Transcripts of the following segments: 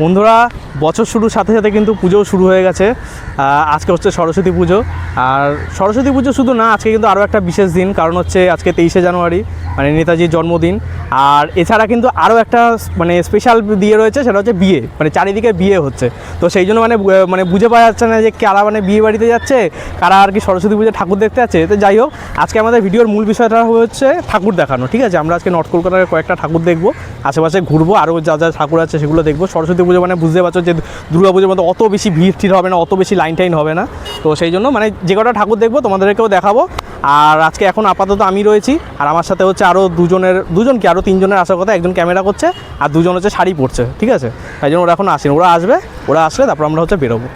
বন্ধুরা বছর শুরুর সাথে সাথে কিন্তু পুজোও শুরু হয়ে গেছে। আজকে হচ্ছে সরস্বতী পুজো। আর সরস্বতী পুজো শুধু না, আজকে কিন্তু আরও একটা বিশেষ দিন, কারণ হচ্ছে আজকে তেইশে জানুয়ারি মানে নেতাজির জন্মদিন। আর এছাড়া কিন্তু আরও একটা মানে স্পেশাল দিয়ে রয়েছে, সেটা হচ্ছে বিয়ে মানে চারিদিকে বিয়ে হচ্ছে। তো সেই জন্য মানে মানে বুঝে পাওয়া যাচ্ছে না যে কারা মানে বিয়ে বাড়িতে যাচ্ছে, কারা আর কি সরস্বতী পুজো ঠাকুর দেখতে যাচ্ছে। তো যাই হোক, আজকে আমাদের ভিডিওর মূল বিষয়টা হচ্ছে ঠাকুর দেখানো, ঠিক আছে? আমরা আজকে নর্থ কলকাতার কয়েকটা ঠাকুর দেখব, আশেপাশে ঘুরবো আরও যা যা ঠাকুর আছে সেগুলো দেখব। সরস্বতী পুজো মানে বুঝতে পারছ যে দুর্গা পুজোর মতো অত বেশি ভিড় ঠিড় হবে না, অত বেশি লাইন টাইন হবে না। তো সেই জন্য মানে যে কটা ঠাকুর দেখব তোমাদেরকেও দেখাবো। আর আজকে এখন আপাতত আমি রয়েছি, আর আমার সাথে হচ্ছে আরও দুজনের দুজন কি আরও তিনজনের আসার কথা, একজন ক্যামেরা করছে, আর দুজন হচ্ছে শাড়ি পরছে, ঠিক আছে? তাই জন্য ওরা এখন আসেনি, ওরা আসবে, ওরা আসলে তারপর আমরা হচ্ছে বেরোবো।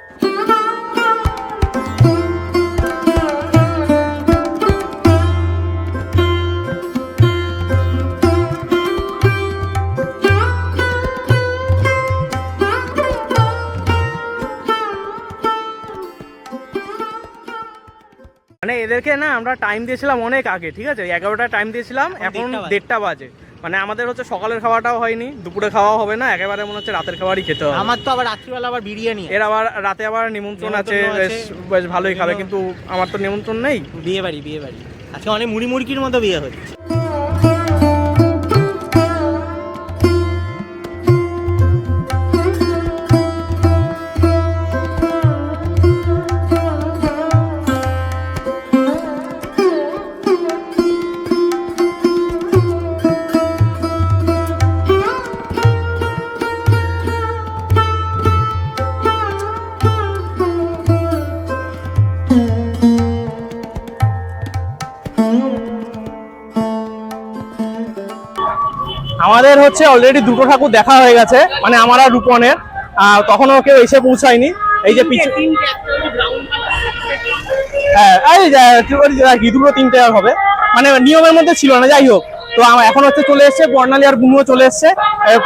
মানে এদেরকে না আমরা টাইম দিয়েছিলাম অনেক আগে ঠিক আছে? এগারোটা টাইম দিয়েছিলাম এখন দেড়টা বাজে। মানে আমাদের হচ্ছে সকালের খাওয়াটাও হয়নি দুপুরে খাওয়া হবে না একেবারে মনে হচ্ছে রাতের খাবারই খেতে হবে। আমার তো আবার রাত্রিবেলা আবার বিরিয়ানি এর আবার রাতে আবার নিমন্ত্রণ আছে বেশ বেশ ভালোই খাবে কিন্তু আমার তো নিমন্ত্রণ নেই। বিয়ে বাড়ি বিয়ে বাড়ি আজকে অনেক মুড়ি মুড়কির মতো বিয়ে হচ্ছে। আমাদের হচ্ছে অলরেডি দুটো ঠাকুর দেখা হয়ে গেছে মানে আমার আর রূপনের। তখনও কেউ এসে পৌঁছায়নি। এই যে পিছু হ্যাঁ এই দুটো তিনটে হবে। মানে নিয়মের মধ্যে ছিল না, যাই হোক। তো আমার এখন হচ্ছে চলে এসছে, বর্ণালী আর বুনুও চলে এসছে।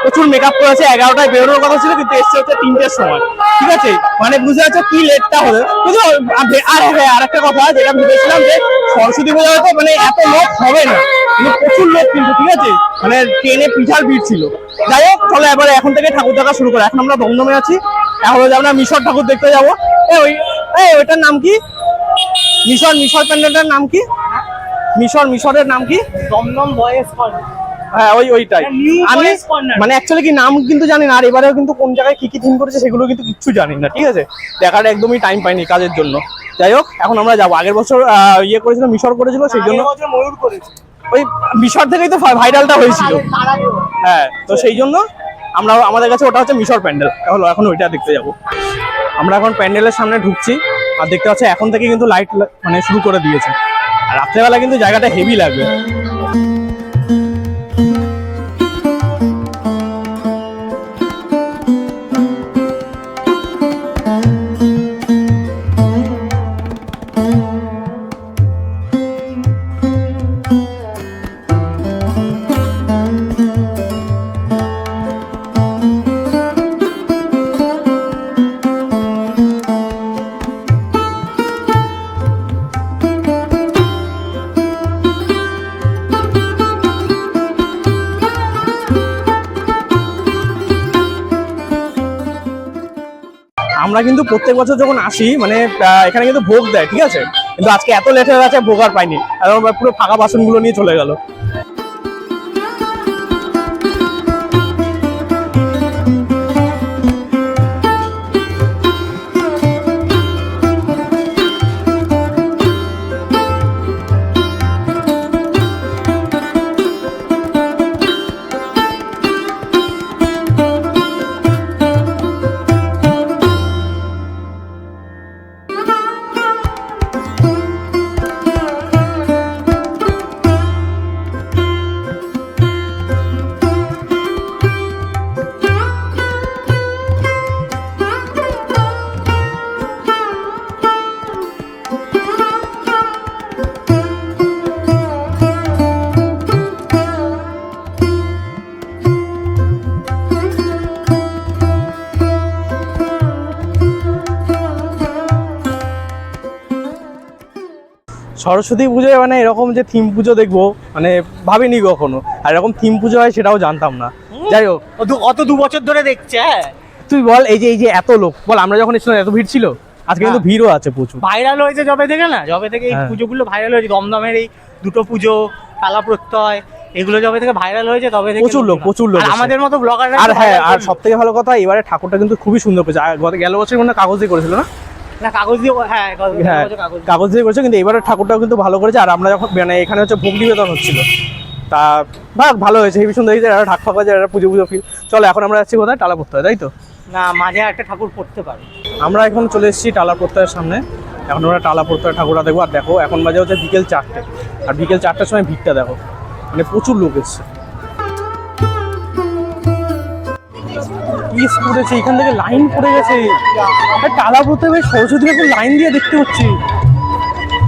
প্রচুর মেকআপ করেছে, এগারোটায় বেরোনোর কথা ছিল, কিন্তু এসছে হচ্ছে তিনটের সময়। ঠিক আছে? মানে বুঝতে পারছ কি লেটটা কিন্তু আ- আর হ্যাঁ আর একটা কথা, যেটা ভেবেছিলাম যে সরস্বতী পুজো হয়তো মানে এত লোক হবে না, কিন্তু প্রচুর লোক কিন্তু, ঠিক আছে? মানে ট্রেনে পিঠার ভিড় ছিল। যাই হোক, চলো এবারে এখন থেকে ঠাকুর দেখা শুরু করে। এখন আমরা দমদমে আছি এখন হচ্ছে আমরা মিশর ঠাকুর দেখতে যাব। ওই ওইটার নাম কি? মিশর মিশর প্যান্ডেলটার নাম কি? মিশর মিশরের নাম কি? Dum Dum boys corner. হ্যাঁ ওই ওইটাই। আমি মানে অ্যাকচুয়ালি কি নাম কিন্তু জানি না আর এবারেও কিন্তু কোন জায়গায় কি কি থিম করেছে সেগুলো কিন্তু কিচ্ছু জানি না ঠিক আছে? দেখার একদমই টাইম পাইনি কাজের জন্য। যাই হোক এখন আমরা যাব। আগের বছর ইয়ে করেছিল মিশর করেছিল সেই জন্য ময়ূর করেছে। ওই মিশর থেকেই তো ভাইরালটা হয়েছিল। হ্যাঁ তো সেই জন্য আমরা আমাদের কাছে ওটা হচ্ছে মিশর প্যান্ডেল। হলো এখন ওইটা দেখতে যাব। আমরা এখন প্যান্ডেলের সামনে ঢুকছি আর দেখতে পাচ্ছি এখন থেকে কিন্তু লাইট মানে শুরু করে দিয়েছে। রাত্রেবেলা কিন্তু জায়গাটা হেভি লাগবে। আমরা কিন্তু প্রত্যেক বছর যখন আসি মানে এখানে কিন্তু ভোগ দেয়, ঠিক আছে? কিন্তু আজকে এত লেট আছে ভোগ আর পাইনি। পুরো ফাঁকা বাসনগুলো নিয়ে চলে গেল। সরস্বতী পুজোয় মানে এরকম যে থিম পুজো দেখব মানে ভাবিনি কখনো। আর এরকম থিম পুজো হয় সেটাও জানতাম না। যাই হোক। অত দু বছর ধরে দেখছে হ্যাঁ? তুই বল এই যে এই যে এত লোক বল আমরা যখন এসেছিলাম এত ভিড় ছিল? আজকে কিন্তু হ্যাঁ। ভিড়ও আছে প্রচুর। ভাইরাল হয়েছে যবে থেকে না? যবে থেকে এই হ্যাঁ। পুজোগুলো ভাইরাল হয়েছে দমদমের এই দুটো পুজো কালা প্রত্যয় এগুলো যবে থেকে ভাইরাল হয়েছে তবে থেকে প্রচুর লোক, প্রচুর লোক আমাদের মতো ব্লগাররা আর হ্যাঁ আর সব থেকে ভালো কথা এবারে ঠাকুরটা কিন্তু খুবই সুন্দর করেছে। গত গেল বছর মনে কাগজ দিয়ে করেছিল না? না কাগজ দিয়ে হ্যাঁ হ্যাঁ কাগজ দিয়ে। করেছে কিন্তু এবারে ঠাকুরটাও কিন্তু ভালো করেছে আর আমরা যখন মানে এখানে হচ্ছে ভোগ নিবেদন হচ্ছিল তা বাহ ভালো হয়েছে হেবি সুন্দর হয়েছে ঠাক ঠাক হয়েছে একটা পুজো পুজো ফিল চলো এখন আমরা যাচ্ছি কোথায়? টালা পড়তে হয় তাই তো? না মাঝে একটা ঠাকুর পড়তে পারে। আমরা এখন চলে এসেছি টালা প্রত্যয়ের সামনে। এখন আমরা টালা প্রত্যয় ঠাকুরটা দেখব আর দেখো এখন বাজে হচ্ছে বিকেল চারটে। আর বিকেল চারটার সময় ভিড়টা দেখো মানে প্রচুর লোক এসছে। পিস পড়েছে এখান থেকে লাইন পড়ে গেছে। আর টালা প্রত্যয় ভাই সরস্বতী এখন লাইন দিয়ে দেখতে হচ্ছে।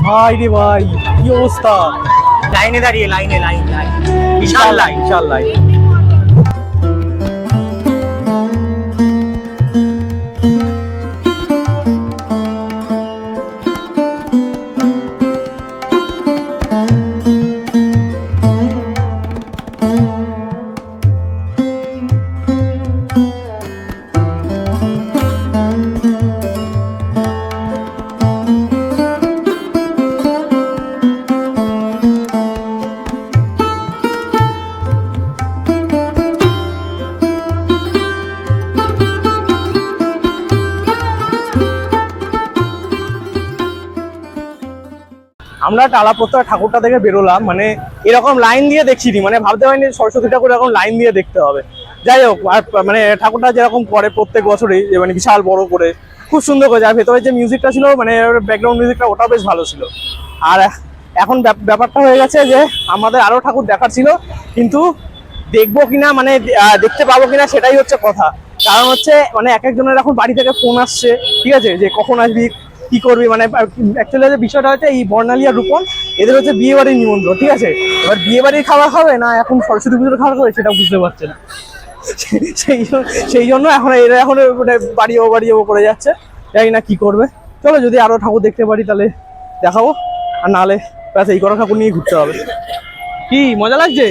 ভাই রে ভাই কি অবস্থা? লাইনে দাঁড়িয়ে লাইনে লাইন লাইন বিশাল লাইন বিশাল লাইন আমরা টালা প্রত্যয় ঠাকুরটা থেকে বেরোলাম মানে এরকম লাইন দিয়ে দেখিনি মানে ভাবতে পারিনি সরস্বতী ঠাকুর এরকম লাইন দিয়ে দেখতে হবে। যাই হোক মানে ঠাকুরটা যেরকম করে প্রত্যেক বছরই, যে মানে বিশাল বড় করে, খুব সুন্দর করে আর ভেতরে যে মিউজিকটা ছিল মানে ব্যাকগ্রাউন্ড মিউজিকটা ওটাও বেশ ভালো ছিল। আর এখন ব্যাপ- ব্যাপারটা হয়ে গেছে যে আমাদের আরও ঠাকুর দেখার ছিল, কিন্তু দেখব কিনা মানে দেখতে পাবো কিনা সেটাই হচ্ছে কথা। কারণ হচ্ছে মানে এক একজনের এখন বাড়ি থেকে ফোন আসছে, ঠিক আছে? যে কখন আসবি কি করবি? মানে অ্যাকচুয়ালি বিষয়টা হচ্ছে এই বর্ণালী আর রূপন এদের হচ্ছে বিয়ে বাড়ির নিমন্ত্রণ, ঠিক আছে? এবার বিয়ে বাড়ির খাওয়া খাবে না এখন সরস্বতী পুজোর খাওয়া খাবে সেটা বুঝতে পারছে না। সেই জন্য সেই জন্য এখন এরা এখন মানে বাড়ি যাব বাড়ি যাব করে যাচ্ছে। জানি না কি করবে। চলো যদি আরও ঠাকুর দেখতে পারি তাহলে দেখাবো। আর নাহলে ব্যাস এই কটা ঠাকুর নিয়ে ঘুরতে হবে। কি, মজা লাগছে?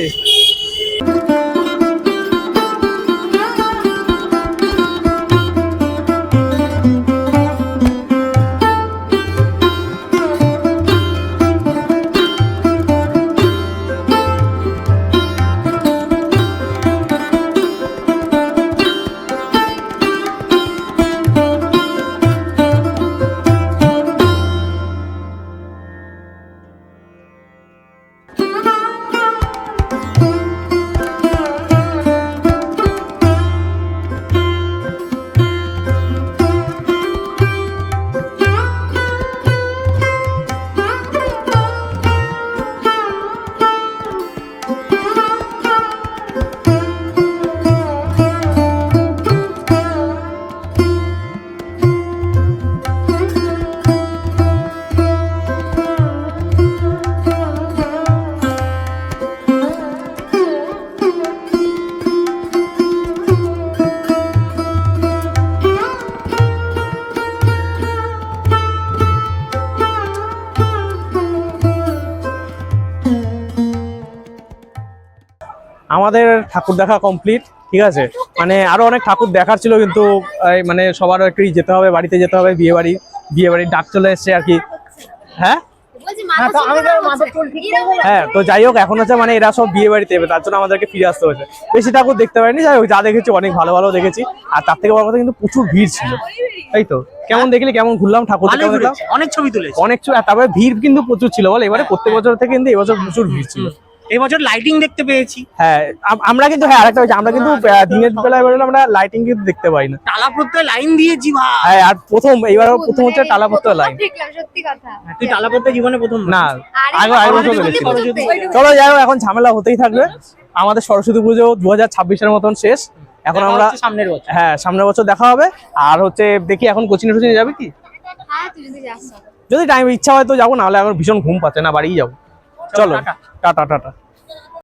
আমাদের ঠাকুর দেখা কমপ্লিট ঠিক আছে? মানে আরও অনেক ঠাকুর দেখার ছিল কিন্তু মানে সবার একটু যেতে হবে বাড়িতে যেতে হবে বিয়ে বাড়ি বিয়ে বাড়ির ডাক চলে এসছে আর কি। হ্যাঁ? হ্যাঁ, তো। হ্যাঁ তো যাই হোক এখন হচ্ছে মানে এরা সব বিয়ে বাড়িতে যাবে তার জন্য আমাদেরকে ফিরে আসতে হয়েছে। বেশি ঠাকুর দেখতে পারিনি যাই হোক যা দেখেছি অনেক ভালো ভালো দেখেছি। আর তার থেকে বড় কথা কিন্তু প্রচুর ভিড় ছিল। তাই তো কেমন দেখলি কেমন ঘুরলাম ঠাকুর অনেক ছবি তুলেছে। অনেক ছো- আর তারপরে ভিড় কিন্তু প্রচুর ছিল বল এবারে প্রত্যেক বছর থেকে কিন্তু এবছর প্রচুর ভিড় ছিল। এই বছর লাইটিং দেখতে পেয়েছি। হ্যাঁ আমরা কিন্তু হ্যাঁ আরেকটা হয়েছে আমরা কিন্তু আহ, দিনের বেলায় বেরোলে আমরা লাইটিং কিন্তু দেখতে পাই না। টালা প্রত্যয় লাইন দিয়েছি ভাই। হ্যাঁ আর প্রথম এইবার প্রথম হচ্ছে টালাপত্র লাইন দেখলাম সত্যি কথা। তুই টালা প্রত্যয় জীবনে প্রথম না আগে আগে বছর ওইটুকু। চলো যাই হোক এখন ঝামেলা হতেই থাকবে। আমাদের সরস্বতী পুজো দু হাজার ছাব্বিশের মতন শেষ। এখন আমরা সামনের বছর। হ্যাঁ সামনের বছর দেখা হবে। আর হচ্ছে দেখি এখন কোচিং টচিং যাবে কি? হ্যাঁ তুই যদি যাস। যদি টাইম ইচ্ছা হয় তো যাব নাহলে এখন ভীষণ ঘুম পাচ্ছে না বাড়িই যাব। চলো টাটা। টাটা